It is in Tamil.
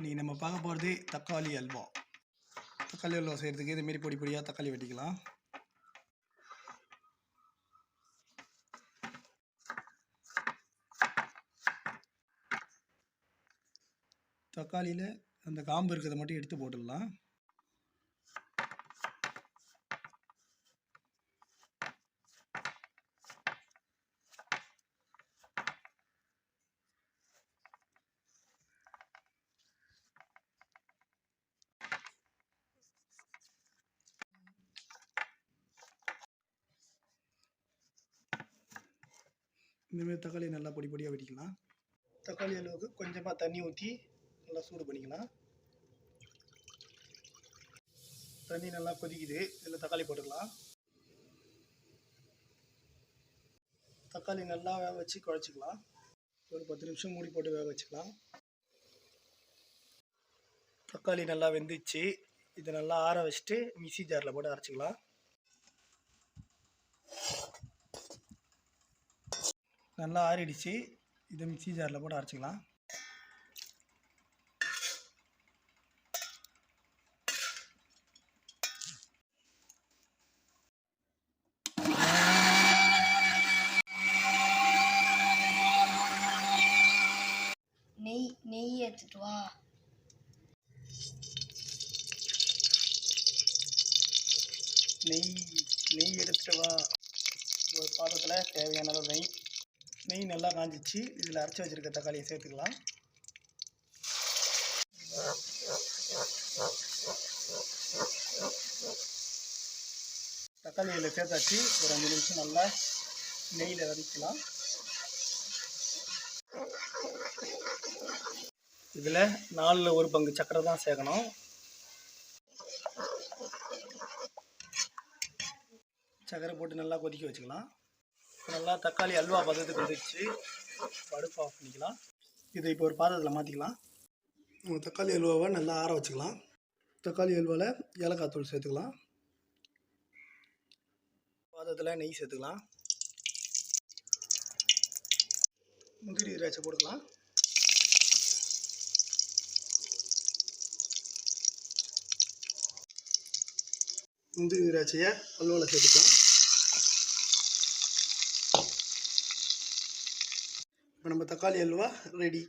இன்றைக்கி நம்ம பார்க்க போகிறது தக்காளி அல்வா. தக்காளி அல்வா செய்கிறதுக்கு இதுமாரி பொடி பொடியாக தக்காளி வெட்டிக்கலாம் தக்காளியில் அந்த காம்பு இருக்கிறத மட்டும் எடுத்து போட்டுடலாம். இந்தமாரி தக்காளி நல்லா பொடி பொடியாக வெட்டிக்கலாம் தக்காளி அளவுக்கு கொஞ்சமாக தண்ணி ஊற்றி நல்லா சூடு பண்ணிக்கலாம். தண்ணி நல்லா கொதிக்குது. இதில் தக்காளி போட்டுக்கலாம். தக்காளி நல்லா வேக வச்சு குழச்சிக்கலாம். ஒரு பத்து நிமிஷம் மூடி போட்டு வேக வச்சுக்கலாம். தக்காளி நல்லா வெந்துச்சு. இதை நல்லா ஆற வச்சுட்டு மிக்சி ஜாரில் போட்டு அரைச்சிக்கலாம். நல்லா ஆறிடுச்சு. இதை மிக்ஸி ஜாரில் போட்டு அரைச்சிக்கலாம். நெய் நெய் எடுத்துட்டு வா. நெய் நெய் எடுத்துட்டு வா. ஒரு பாத்திரத்தில் தேவையான அளவு நெய். நெய் நல்லா காஞ்சிச்சு. இதில் அரைச்சி வச்சுருக்க தக்காளியை சேர்த்துக்கலாம். தக்காளி இதில் சேர்த்தாச்சு. ஒரு அஞ்சு நிமிஷம் நல்லா நெய்யில் வதக்கலாம். இதில் நாலில் ஒரு பங்கு சக்கரை தான் சேர்க்கணும். சக்கரை போட்டு நல்லா கொதிக்க வச்சுக்கலாம். நல்லா தக்காளி அல்வா பதத்துக்கு வந்துடுச்சு படுப்பு ஆஃப் பண்ணிக்கலாம். இதை இப்போ ஒரு பாத்திரத்தில் மாற்றிக்கலாம் தக்காளி அல்வாவை நல்லா ஆற வச்சுக்கலாம். தக்காளி அல்வாவில் ஏலக்காய் தூள் சேர்த்துக்கலாம். பாதத்தில் நெய் சேர்த்துக்கலாம். முந்திரி திராட்சை போட்டுக்கலாம். முந்திரி திராட்சையை அல்வாவில் சேர்த்துக்கலாம். இப்போ நம்ம தக்காளி அல்வா ரெடி